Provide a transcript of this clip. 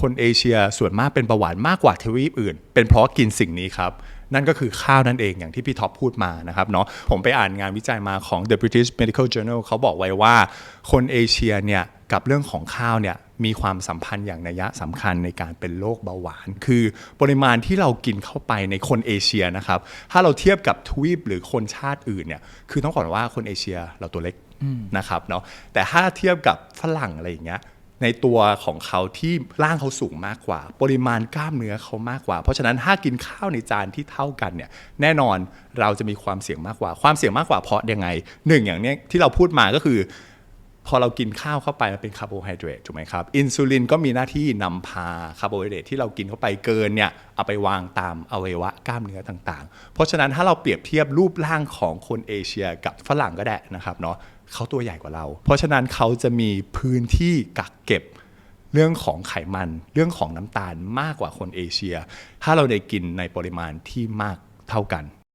คนเอเชียส่วนมากเป็นเบาหวานมากกว่าทวีปอื่น เป็นเพราะกินสิ่งนี้ครับนั่นก็คือข้าวนั่นเองอย่างที่พี่ท็อปพูดมานะครับเนาะผมไปอ่านงานวิจัยมาของ The British Medical Journal เขาบอกไว้ว่า คนเอเชียเนี่ยกับเรื่องของข้าวเนี่ยมีความสัมพันธ์อย่างนัยสำคัญในการเป็นโรคเบาหวาน คือปริมาณที่เรากินเข้าไปในคนเอเชียนะครับ ถ้าเราเทียบกับทวีปหรือคนชาติอื่นเนี่ยคือต้องบอกว่าคนเอเชียเราตัวเล็กนะครับเนาะแต่ถ้าเทียบกับฝรั่งอะไรอย่างเงี้ย ในตัวของเขาที่ร่างเขาสูงมากกว่า ปริมาณกล้ามเนื้อเขามากกว่า เพราะฉะนั้นถ้ากินข้าวในจานที่เท่ากันเนี่ยแน่นอนเราจะมีความเสี่ยงมากกว่า ความเสี่ยงมากกว่าเพราะยังไงหนึ่งอย่างเนี้ยที่เราพูดมาก็คือ พอเรากินข้าวเข้าไปมันเป็นคาร์โบไฮเดรตถูกไหมครับ อินซูลินก็มีหน้าที่นำพาคาร์โบไฮเดรตที่เรากินเข้าไปเกินเนี่ยเอาไปวางตามอวัยวะกล้ามเนื้อต่างๆ เพราะฉะนั้นถ้าเราเปรียบเทียบรูปร่างของคนเอเชียกับฝรั่งก็ได้นะครับเนาะเขาตัวใหญ่กว่าเรา เพราะฉะนั้นเขาจะมีพื้นที่กักเก็บเรื่องของไขมันเรื่องของน้ำตาลมากกว่าคนเอเชีย ถ้าเราได้กินในปริมาณที่มากเท่ากัน